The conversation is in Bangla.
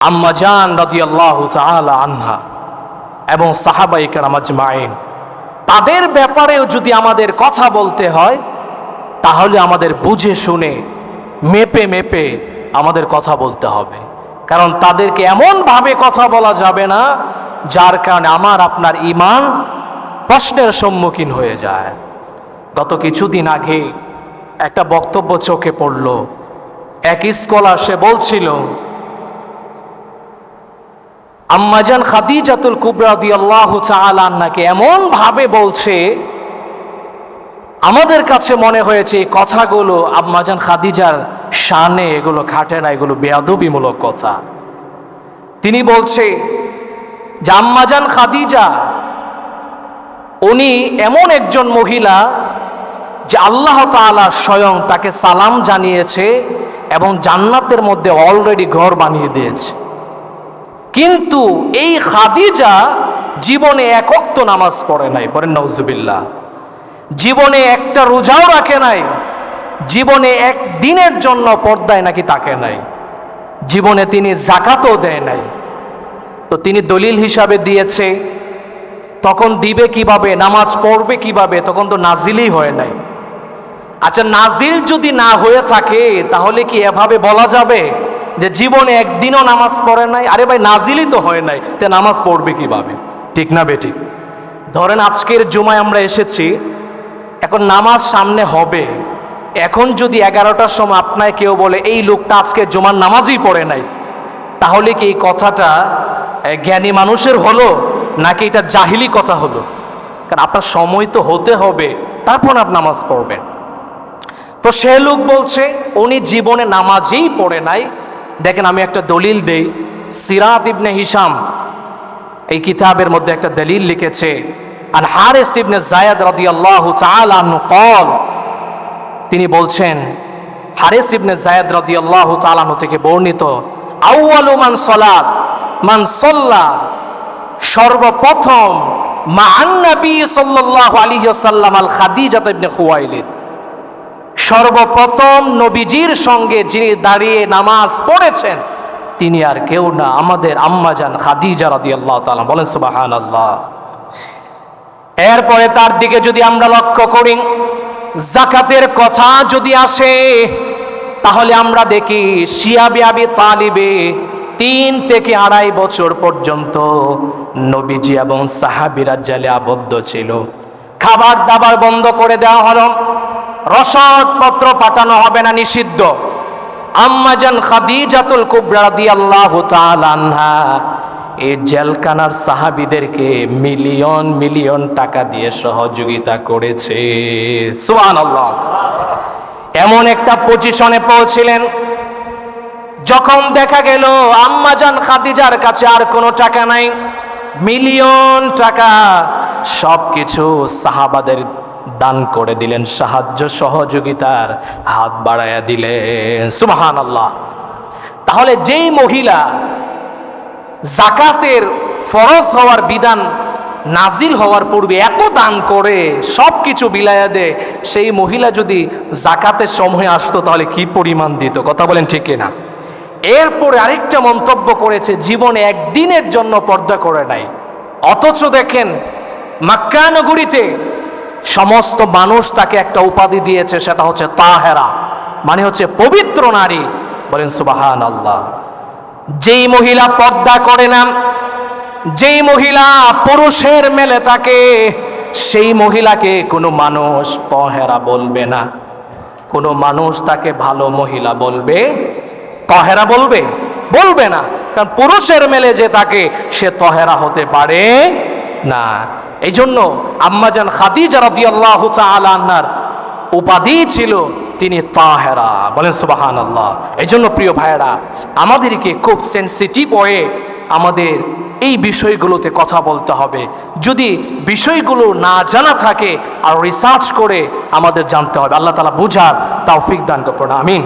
আম্মাজান রাদিয়াল্লাহু তাআলা আনহা এবং সাহাবাই কেরাম আজমাইন। তাদের ব্যাপারেও যদি আমাদের কথা বলতে হয়, তাহলে আমাদের বুঝে শুনে, মেপে মেপে আমাদের কথা বলতে হবে। কারণ তাদেরকে এমনভাবে কথা বলা যাবে না, যার কারণে আমার, আপনার ইমান প্রশ্নের সম্মুখীন হয়ে যায়। গত কিছুদিন আগে একটা বক্তব্য চোখে পড়ল। এক স্কলার সে বলছিল আম্মাজান খাদিজাতুল কুবরা দি আল্লাহ আন্নাকে এমন ভাবে বলছে, আমাদের কাছে মনে হয়েছে এই কথাগুলো আম্মাজান খাদিজার শানে, এগুলো খাটে না, এগুলো বেয়াদবিমূলক কথা। তিনি বলছে, যে আম্মাজান খাদিজা, উনি এমন একজন মহিলা যে আল্লাহ তাআলা স্বয়ং তাকে সালাম জানিয়েছে এবং জান্নাতের মধ্যে অলরেডি ঘর বানিয়ে দিয়েছে। কিন্তু এই খাদিজা জীবনে একক তো নামাজ পড়ে নাই, বলেন নজুবিল্লাহ জীবনে একটা রোজাও রাখে নাই, জীবনে এক দিনের জন্য পর্দায় নাকি তাকে নাই। জীবনে তিনি জাকাতও দেয় নাই। তো তিনি দলিল হিসাবে দিয়েছে, তখন দিবে কীভাবে, নামাজ পড়বে কীভাবে, তখন তো নাজিলই হয় নাই। আচ্ছা নাজিল যদি না হয়ে থাকে, তাহলে কি এভাবে বলা যাবে? জীবনে একদিনও নামাজ পড়ে নাই। আরে ভাই, নাজিলই তো হয় নাই। তে নামাজ পড়বে কীভাবে? ঠিক না বেঠিক ধরেন আজকের জুমায় আমরা এসেছি, এখন নামাজ সামনে হবে। এখন যদি এগারোটার সময় আপনায় কেউ বলে, এই লোকটা আজকে জুমার নামাজই পড়ে নাই। তাহলে কি এই কথাটা জ্ঞানী মানুষের হলো, নাকি এটা জাহিলি কথা হলো? কারণ আপনার সময় তো হতে হবে, তারপর আপনি নামাজ পড়বেন। তো সে লোক বলছে, উনি জীবনে নামাজই পড়ে নাই দেখেন আমি একটা দলিল দেই। সিরাত ইবনে হিসাম এই কিতাবের মধ্যে একটা দলিল লিখেছে আর হারে সিবনে জায়দ রাদি আল্লাহ কল তিনি বলছেন হারে সিবনে জায়দ রাদি আল্লাহ তালানু থেকে বর্ণিত আউআলু মান সলাদ মান সল্লা, সর্বপ্রথম মা আন্নাবি সাল্লাহ আলী সাল্লাম আল খাদিজাত ইবনে খুয়াইলিদ সর্বপ্রথম নবীজির সঙ্গে যিনি দাঁড়িয়ে নামাজ পড়েছেন, তিনি আর কেউ না, আমাদের আম্মাজান খাদিজা রাদি আল্লাহ তালা বলেন সুবহানাল্লাহ। এরপরে তার দিকে যদি আমরা লক্ষ্য করি জাকাতের কথা যদি আসে, তাহলে আমরা দেখি শিয়াবি আবি তালিবে তিন থেকে আড়াই বছর পর্যন্ত নবীজি এবং সাহাবিরা জালে আবদ্ধ ছিল। খাবার দাবার বন্ধ করে দেওয়া হলো। রসদপত্র পাঠানো হবে না নিষিদ্ধ। আম্মাজান খাদিজাতুল কুবরা রাদিয়াল্লাহু তাআলা আনহা, এই জেলখানার সাহাবিদেরকে মিলিয়ন মিলিয়ন টাকা দিয়ে সহযোগিতা করেছে। সুবহানাল্লাহ। এমন একটা পজিশনে পৌঁছিলেন, যখন দেখা গেল আম্মাজান খাদিজার কাছে আর কোনো টাকা নাই, মিলিয়ন টাকা সব কিছু সাহাবাদের দান করে দিলেন, সাহায্য সহযোগিতার হাত বাড়াইয়া দিলেন। সুবাহান আল্লাহ তাহলে যেই মহিলা জাকাতের ফরজ হওয়ার বিধান নাজিল হওয়ার পূর্বে এত দান করে সব কিছু বিলাইয়া দেয় সেই মহিলা যদি জাকাতের সময় আসতো তাহলে কি পরিমাণ দিত? কথা বলেন ঠিক না এরপরে আরেকটা মন্তব্য করেছে, জীবনে একদিনের জন্য পর্দা করে নাই। অথচ দেখেন, মাক্কা নগরীতে সমস্ত মানুষ তাকে একটা উপাধি দিয়েছে, সেটা হচ্ছে তাহেরা। মানে হচ্ছে পবিত্র নারী। বলেন সুবাহান আল্লাহ যেই মহিলা পর্দা করে না, যেই মহিলা পুরুষের মেলে থাকে সেই মহিলাকে কোনো মানুষ পহেরা বলবে না। কোনো মানুষ তাকে ভালো মহিলা বলবে তহেরা বলবে? বলবে না। কারণ পুরুষের মেলে যে তাকে, সে তহেরা হতে পারে না। এই জন্য আম্মাজান খাদিজা রাদিয়াল্লাহু তাআলা আনহার উপাধি ছিল তিনি তাহেরা। বলেন সুবাহান আল্লাহ এই জন্য প্রিয় ভাইয়েরা, আমাদেরকে খুব সেন্সিটিভ হয়ে আমাদের এই বিষয়গুলোতে কথা বলতে হবে। যদি বিষয়গুলো না জানা থাকে আর রিসার্চ করে আমাদের জানতে হবে। আল্লাহ তালা বুঝার তৌফিক দান করুন। আমিন।